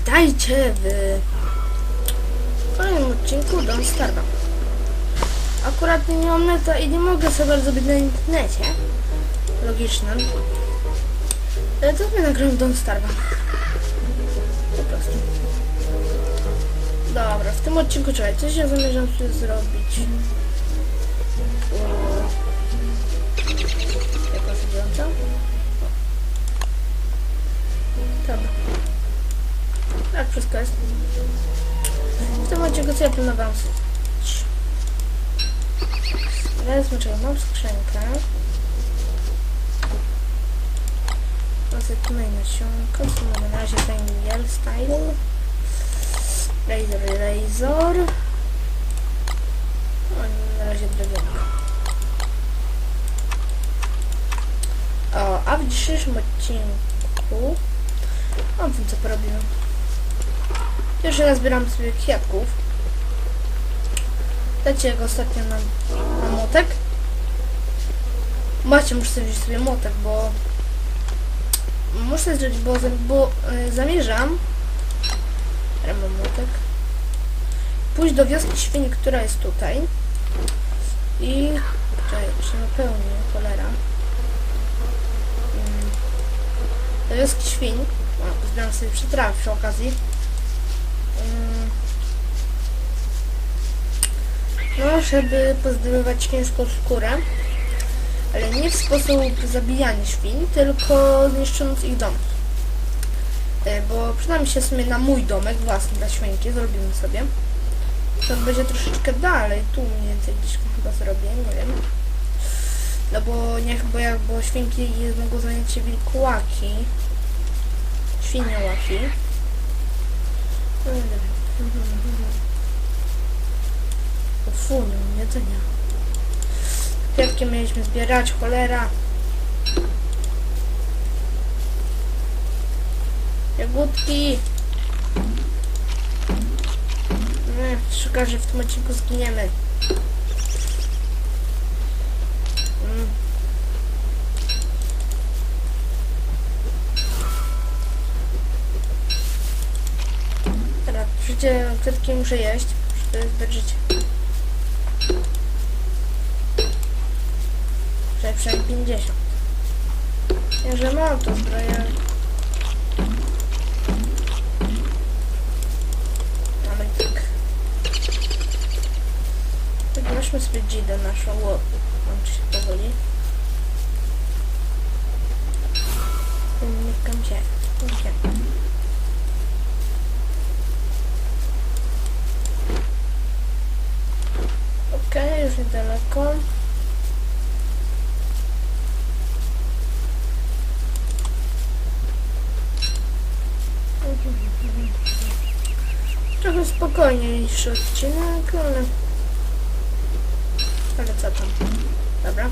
Witajcie w kolejnym odcinku Don Starba. Akurat nie mam neta i nie mogę sobie bardzo być na internecie. Logiczne. Ale to sobie nagram Don Starba. Po prostu. Dobra, w tym odcinku czekaj, coś ja zamierzam sobie zrobić. Eee, Jaka dziewiąta? Dobra. Tak, wszystko jest. W tym odcinku co ja planowałam zrobić? Wezmę czego, mam skrzynkę. Rozetnę nasionka, co mamy na razie ten Style. Razor, Razor. O, na razie drewnianka. O, a w dzisiejszym odcinku o tym co porobimy. Pierwszy raz zbieram sobie kwiatków. Dajcie jak ostatnio na, na. Macie, muszę sobie wziąć sobie młotek, bo muszę zrobić, bo, bo y, zamierzam ja mam pójść do wioski świni, która jest tutaj i czekaj, czy napełnię, cholera Mm. do wioski świń zbieram sobie przytrawy przy okazji Mm. No, żeby pozbywać świńską skórę ale nie w sposób zabijania świń, tylko zniszcząc ich dom. E, Bo przynajmniej się w sumie na mój domek własny dla świnki zrobimy sobie. To będzie troszeczkę dalej, tu mniej więcej gdzieś chyba zrobię, nie wiem. No bo niech, bo jak, bo świnki mogą zająć się wilkołaki. Świniołaki. No nie wiem. O fu, nie mam jedzenia. Kwiatki mieliśmy zbierać, cholera. Jagódki. Nie, szuka, że w tym odcinku zginiemy. Mm. Teraz życie kwiatki muszę jeść, żeby zbyt życie. Że przynajmniej 50. Ja, że mam to zbroję. Mamy tak. Wygłośmy sobie dzidę naszą łodę. Łączy się powoli. Unikam cię. Unikam. Okej, już niedaleko. Trochę spokojniejszy odcinek, ale... Ale co tam? Dobra.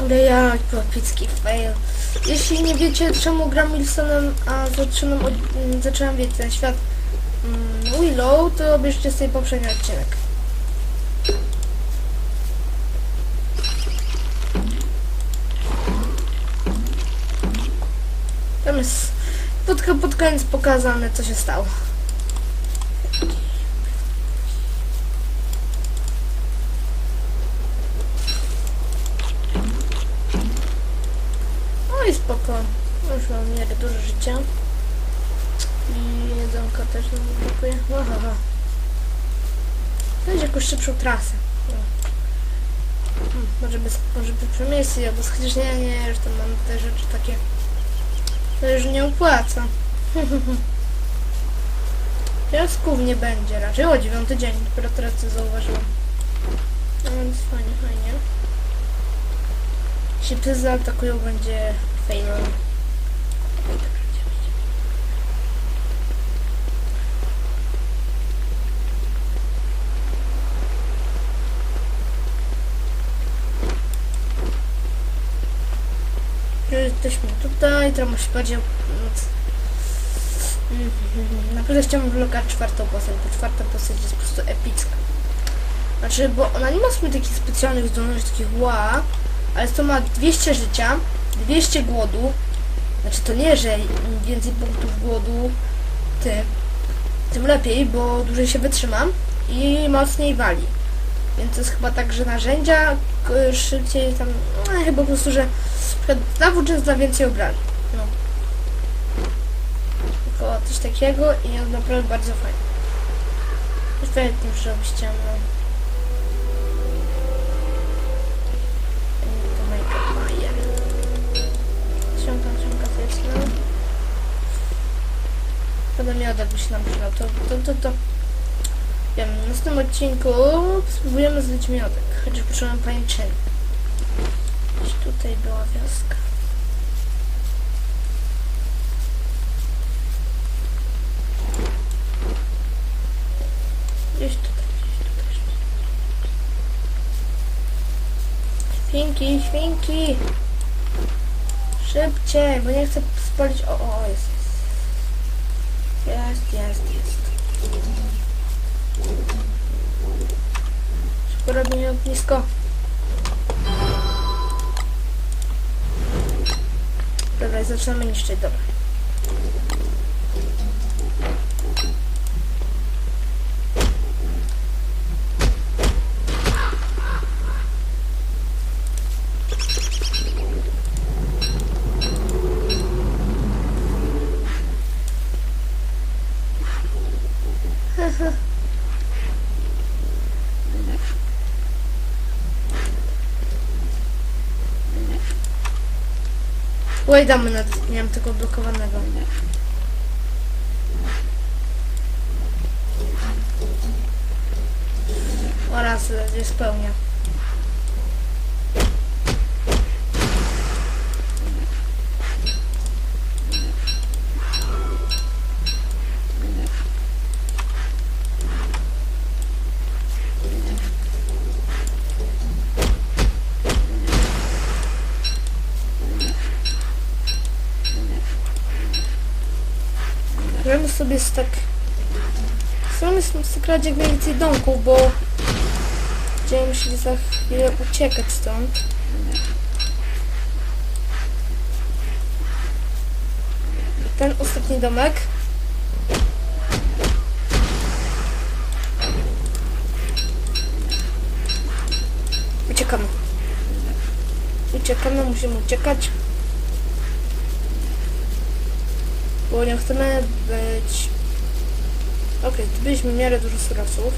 Ale ja epicki fail. Jeśli nie wiecie czemu gram Wilsonem, a zaczynam, od, zaczynam wiedzieć ten świat mm, Willow, to obierzcie sobie poprzedni odcinek. Tam jest pod, pod koniec pokazane, co się stało. No i spoko. Już mam w miarę dużo życia. I jedzonka też nam brakuje. Aha. Będzie jakąś szybszą trasę. Hmm, może bez, może bez przemysłu, albo chociaż nie, nie, już tam mam te rzeczy takie. To już nie opłaca. Piasków nie będzie raczej. O, dziewiąty dzień. Dopiero teraz co zauważyłam. No więc fajnie, fajnie. Jeśli psy zaatakują, będzie fail. Już Jesteśmy tutaj, teraz musi bardziej... Naprawdę chciałbym wylokować czwartą postać, bo czwarta postać jest po prostu epicka. Znaczy, bo ona nie ma sobie takich specjalnych zdolności, takich ła, ale to ma 200 życia, 200 głodu, Znaczy to nie, że im więcej punktów głodu, tym, tym lepiej, bo dłużej się wytrzymam i mocniej wali. Więc to jest chyba tak, że narzędzia szybciej tam, no chyba po prostu, że zawód często da więcej obrażeń. No. Tylko coś takiego i jest naprawdę bardzo fajne. Świetnie zrobić ciemno. To make Majer. Ciąga, ciąga, to jest no. Będę miał, jakby się nam przydał. To, to, to, to. Wiem, w następnym odcinku spróbujemy zdobyć miodek. Chociaż potrzebuję pajęczyny. Gdzieś tutaj była wioska. Gdzieś tutaj, gdzieś tutaj. Świnki, świnki! Szybciej, bo nie chcę spalić. O, o, jest, jest. Jest, jest, jest. Szybko robię ognisko. Dobra, zaczynamy niszczyć, dobra. Oj, damy na nie mam tego blokowanego. Oraz nie spełnia. Gramy sobie z tak... Chcemy skrać jak najwięcej domków, bo... Będziemy musieli za chwilę uciekać stąd. Ten ostatni domek. Uciekamy. Uciekamy, musimy uciekać. Bo nie chcemy być... Okay, byliśmy w miarę dużo surowców.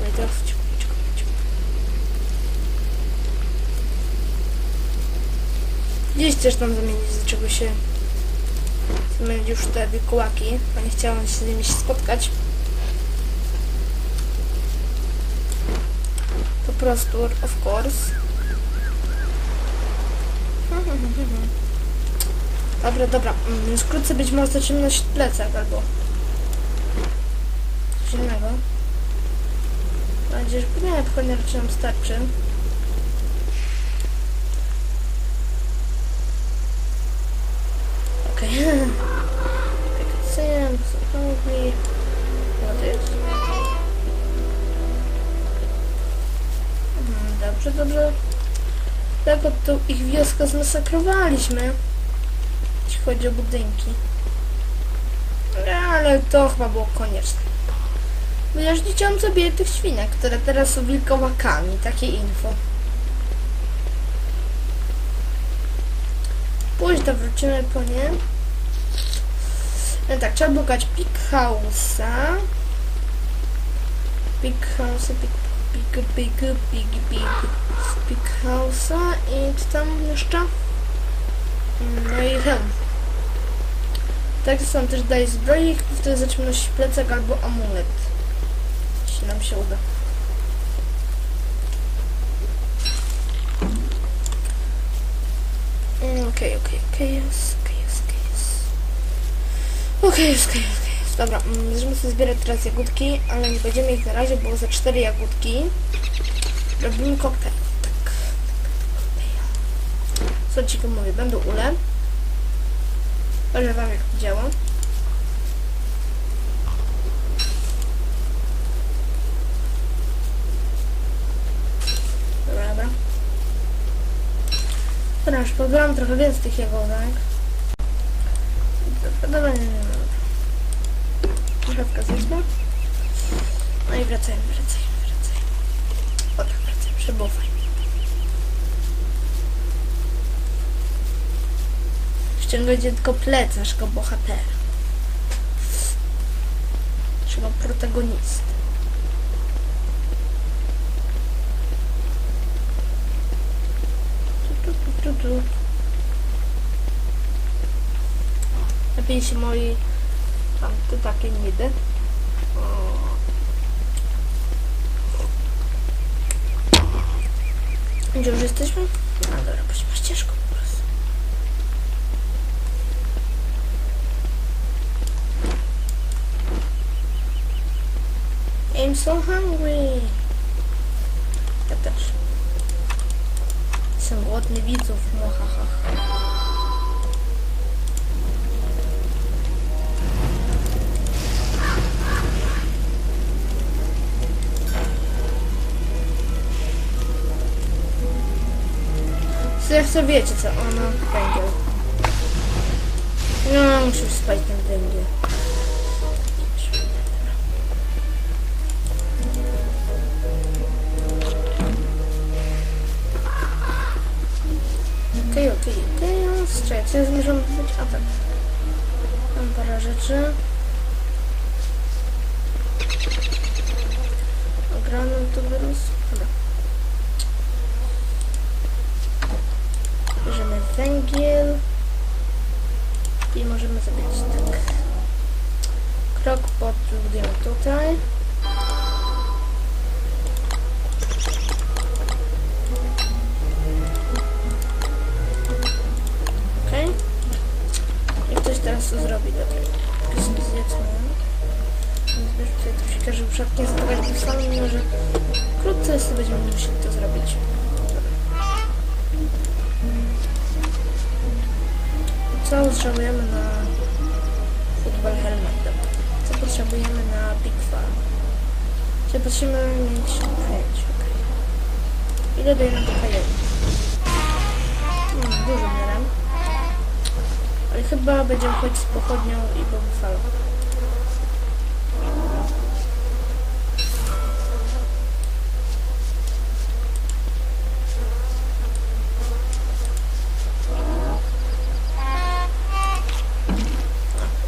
No i teraz uciekamy, uciekamy, uciekamy. Gdzieś też tam zamienić, do czego się zamienić już te wilkołaki, a nie chciałam się z nimi się spotkać. Po prostu, of course. Dobra, dobra. Mm, Wkrótce być może nosić plecak albo coś innego. Mam nadzieję, że nie, pewnie raczej nam starczy. Okej. Okay. Jest? Mhm, Dobrze, dobrze. Tak, od tą ich wioskę zmasakrowaliśmy jeśli chodzi o budynki. Ale to chyba było konieczne. Chciałam sobie tych świnek, które teraz są wilkołakami. Takie info. Później wrócimy po nie. No tak, trzeba blokać Pig House'a. Pig House'a, Pig, Pig, Pig, Pig, Pig, Pig House'a i co tam jeszcze? No i hem. Tak sam też daje zbroi, wtedy zaczniemy nosić plecak albo amulet. Jeśli nam się uda. Mm, Okej, okej, okej, jest, okej, okej. Okej, okej, okej. Dobra, mm, będziemy sobie zbierać teraz jagódki, ale nie będziemy ich na razie, bo za cztery jagódki robimy koktajl. Tak, tak, co ci mówię, będą ule. Pokażę wam jak to działa. Dobra, dobra. Dobra, już trochę więcej tych jagódek. Dobra, dobra, nie, nie. Trochę zjedźmy. No i wracajmy, wracajmy, wracajmy. O tak, wracajmy, przebufaj. Ściągajcie tylko plec naszego bohatera. Trzeba protagonisty. Lepiej się moi tam te takie nidy. Gdzie już jesteśmy? No dobra, prosimy ścieżką po prostu. I'm so hungry. Ja też. Jestem głodny widzów, mohaha. Zresztą wiecie co, ona węgiel. No, muszę już Okej, okej, okej, czekaj, co możemy być? A tak. Mam parę rzeczy. Ogranem to wyrósł. Dobra. Bierzemy węgiel. I możemy zrobić tak. Krok podbudujemy tutaj. Teraz to zrobi. Dobra. Zjedzmy. Zbierz tutaj troszkę, żeby przypadkiem zapakować powstanie, mimo że wkrótce sobie będziemy musieli to zrobić. Co potrzebujemy na futbol helmet? Dobra. Co potrzebujemy na Big Farm? Czy potrzebujemy mieć 5, okej. Ile daje nam jedna? Hmm, dużo chyba będziemy chodzić z pochodnią i bobufalą.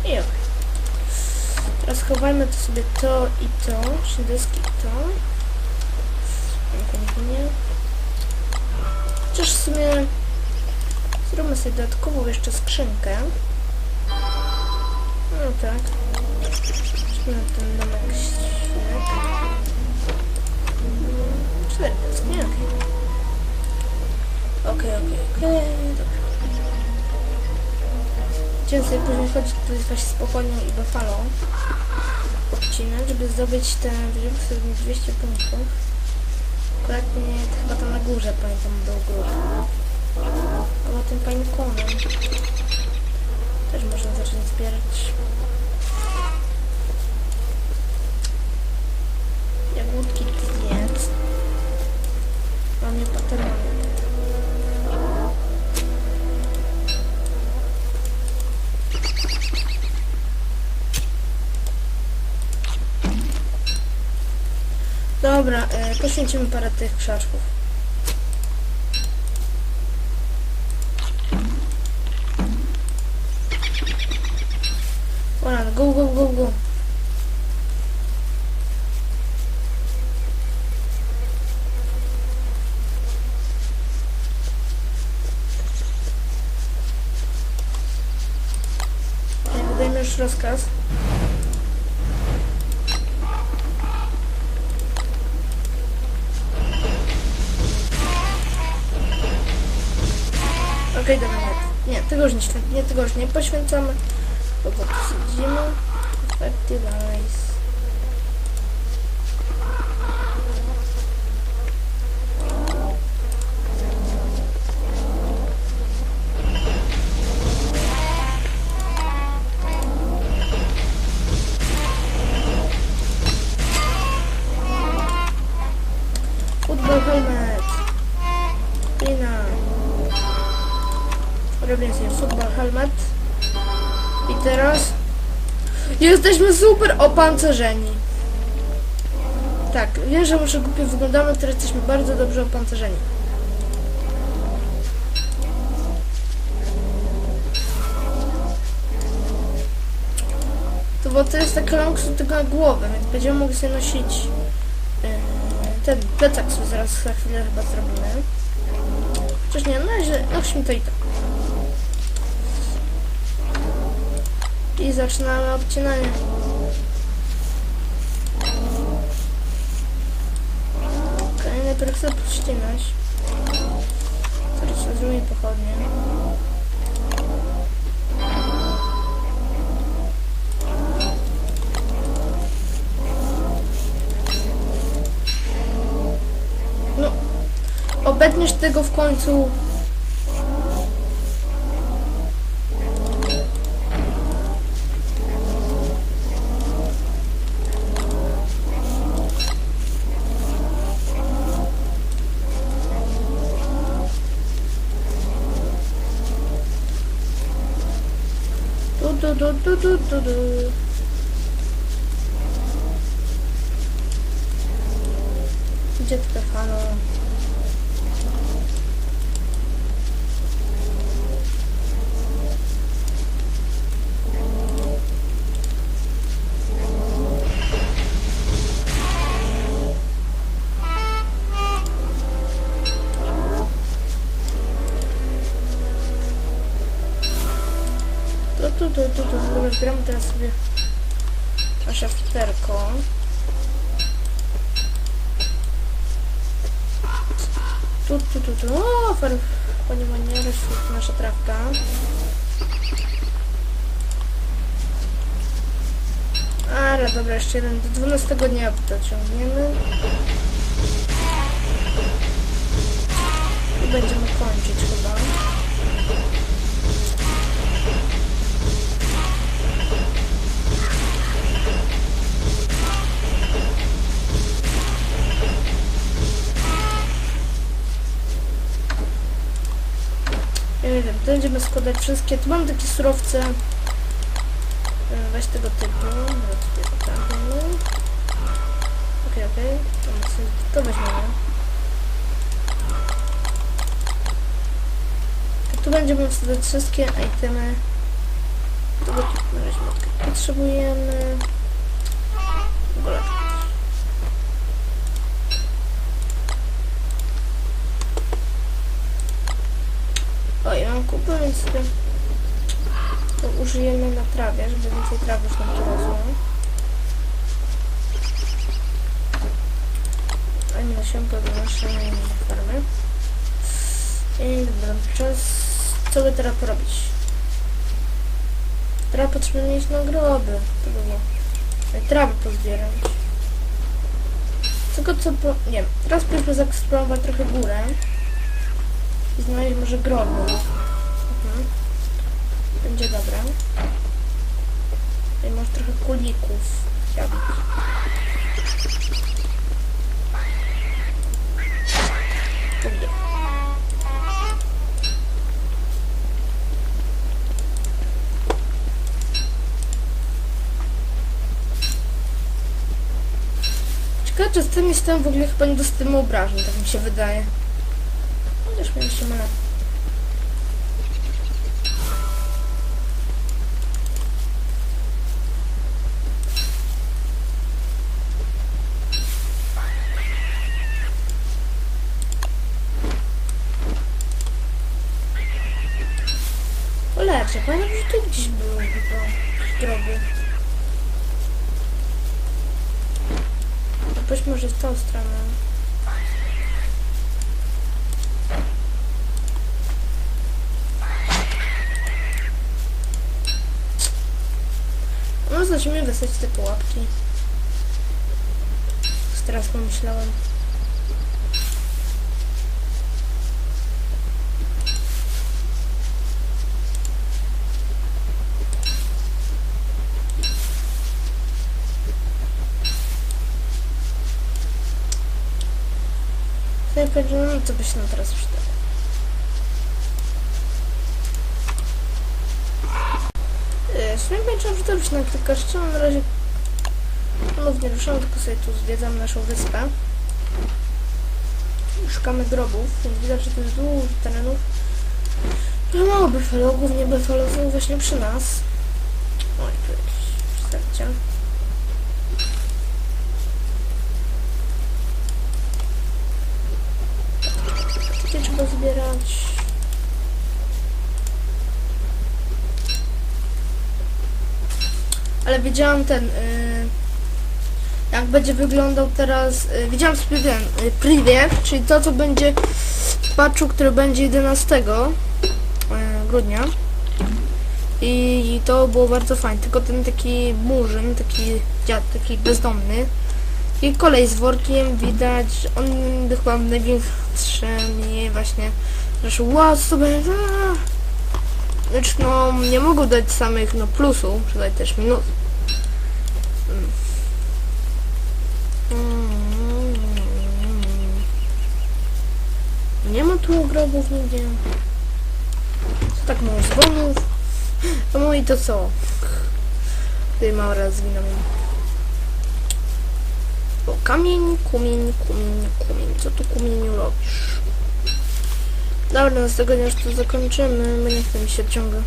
I okej. Teraz chowajmy to sobie to i to, czyli deski i to. Chociaż w sumie zróbmy sobie dodatkową jeszcze skrzynkę. No tak. Na ten domek świnek. Cztery deski, nie? Okej, okej, okej, dobra. Chciałem sobie później chodzić tutaj właśnie spokojnie i bafalą odcinek, żeby zdobyć ten, żeby sobie mieć 200 punktów. Akuratnie chyba tam na górze pamiętam był grup. Tym pańkunem. Też można zacząć zbierać. Jagódki zjedz. Mam je paterony. Dobra, e, poświęcimy parę tych krzaczków. Go, go, go, go. Rozkaz. Okej, dobra, nie. Nie, tego już nie, nie, tego już nie poświęcamy. Bo go tu siedzimy. Jesteśmy super opancerzeni. Tak, wiem, że może głupio wyglądamy, teraz jesteśmy bardzo dobrze opancerzeni. To bo to jest taka lampka tylko na głowę, więc będziemy mogli sobie nosić yy, ten plecak sobie zaraz za chwilę chyba zrobimy. Chociaż nie, na razie nośmy to i tak. I zaczynamy obcinanie. Okej, najpierw chcę podścinać. Teraz zrobię pochodnie. No, obetniesz tego w końcu. do do do do. Nasze futerko. Tu, tu, tu, tu. O. Panie maniery, nasza trawka. Ale dobra, jeszcze jeden. Do 12 dnia dociągniemy. I będziemy kończyć chyba. Będziemy składać wszystkie. Tu mam takie surowce. E, Weź tego typu. Okej, okej. To weźmiemy. Tu będziemy wsadzać wszystkie itemy. Tego tu na razie potrzebujemy. W ogóle. O, ja mam kupę, więc sobie to użyjemy na trawie, żeby więcej trawy już nam tu rosło. A nie nasionko do naszej farmy. I dobra, czas... Co by teraz porobić? Teraz potrzebujemy mieć nagrody. Ej, Trawy pozbierać. Tylko co po... Nie. Teraz próbuję zaeksplorować trochę górę. I znaleźć może groby. Będzie dobra. I może trochę kulików. Chciałbym. Lubię. Ciekawe, czy z tym jestem w ogóle chyba nie do systemu obrażeń, tak mi się wydaje. Chociaż mnie się mylę. Polecę, drogi. No Pójdź może w tą stronę. No, zacznijmy wysłać te pułapki. Teraz pomyślałem. taka dziura, no, co by się nam teraz przydało. E, w sumie będziemy przydobyć na kilka rzeczy, na razie ponownie ruszam, tylko sobie tu zwiedzam naszą wyspę. Szukamy grobów, więc widać, że to jest dużo terenów. No mało befelogów, nie befelogów właśnie przy nas. Oj, tu jest starcia. Ale widziałam ten. Y, jak będzie wyglądał teraz. Y, widziałam sobie ten. Y, preview, czyli to, co będzie w patchu, który będzie 11 y, grudnia. I to było bardzo fajne. Tylko ten taki murzyn, taki dziad, taki bezdomny. I kolej z workiem widać, on chyba w największym i właśnie że wow, aaa. Znaczy no nie mogą dać samych no plusów, że dać też minus. Mm. Nie ma tu grobów nigdzie. Co tak mało zgonów? No i to co? Tutaj mało raz zginął. O, kamień, kumień, kumień, kumień. Co tu kumieniu robisz? Dobra, następnego dnia już to zakończymy, bo nie chcę mi się ciągle.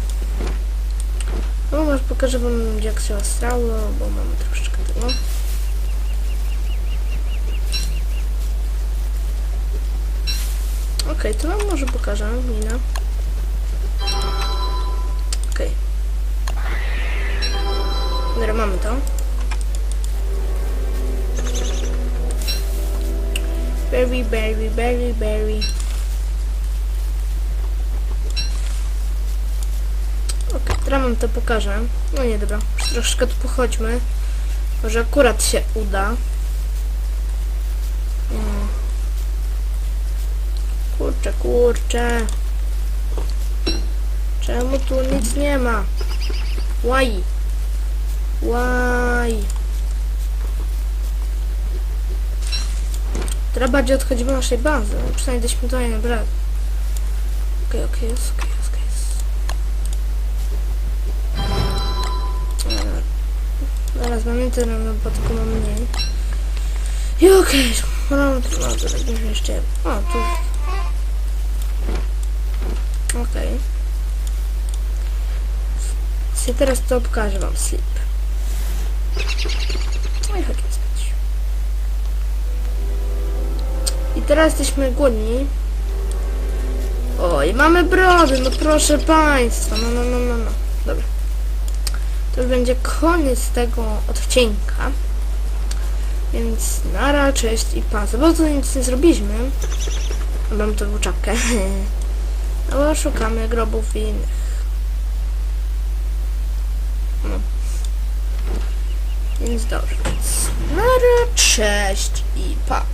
No może pokażę wam jak się astrało, bo mamy troszeczkę tego. Okej, to wam może pokażę, Nina. Okej. Dobra, mamy to. Berry, berry, berry, berry. Okej, teraz wam to pokażę. No nie, dobra. Troszkę tu pochodźmy. Może akurat się uda. Mm. Kurczę, kurczę. Czemu tu nic nie ma? Why? Why? Teraz bardziej odchodzimy od naszej bazy. Przynajmniej do świętowania brat. Okej, okej, jest, okej, jest, okej, jest. Eee, Zaraz mam internet, no bo tylko mam mniej. I okej, tu, no tak już jeszcze. O, tu. Okej. Okay. Teraz to pokażę wam slip. No i chodźmy spać. I teraz jesteśmy głodni. Oj, mamy brody, no proszę państwa, no, no, no, no, no. Dobra. To już będzie koniec tego odcinka. Więc nara, cześć i pa. Za bardzo nic nie zrobiliśmy. Mam w czapkę. No bo szukamy grobów i innych. Więc dobrze, nara, cześć i pa.